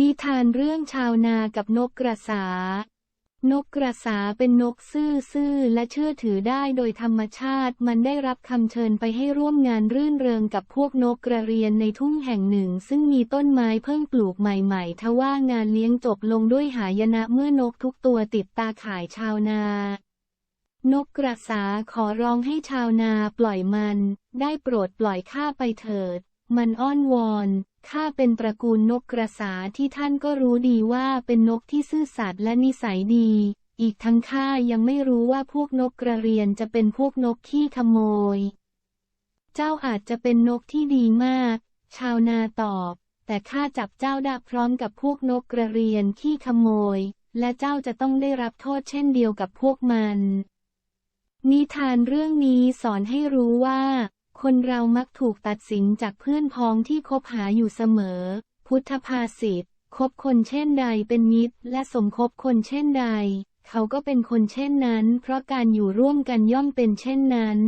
นิทานเรื่องชาวนากับนกกระสา นกกระสาเป็นนกซื่อๆและเชื่อถือได้โดยธรรมชาติมันได้รับคำเชิญไปให้ร่วมงานรื่นเริงกับพวกนกกระเรียนในทุ่งแห่งหนึ่ง ซึ่งมีต้นไม้เพิ่งปลูกใหม่ๆ ทว่างานเลี้ยงจบลงด้วยหายนะเมื่อนกทุกตัวติดตาข่ายชาวนานกกระสาขอร้องให้ชาวนาปล่อยมัน ได้โปรดปล่อยข้าไปเถิด มันอ้อนวอน ข้าเป็นตระกูลนกกระสาที่ท่านก็รู้ดีว่าเป็นนกที่ซื่อสัตย์และนิสัยดี อีกทั้งข้ายังไม่รู้ว่าพวกนกกระเรียนจะเป็นพวกนกขี้ขโมย เจ้าอาจจะเป็นนกที่ดีมาก ชาวนาตอบ แต่ข้าจับเจ้าได้พร้อมกับพวกนกกระเรียนขี้ขโมย และเจ้าจะต้องได้รับโทษเช่นเดียวกับพวกมัน นิทานเรื่องนี้สอนให้รู้ว่า คนเรามักถูกตัดสินจากเพื่อนพ้องที่คบหาอยู่เสมอ พุทธภาษิตคบคนเช่นใดเป็นมิตร และสมคบคนเช่นใด เขาก็เป็นคนเช่นนั้น เพราะการอยู่ร่วมกันย่อมเป็นเช่นนั้น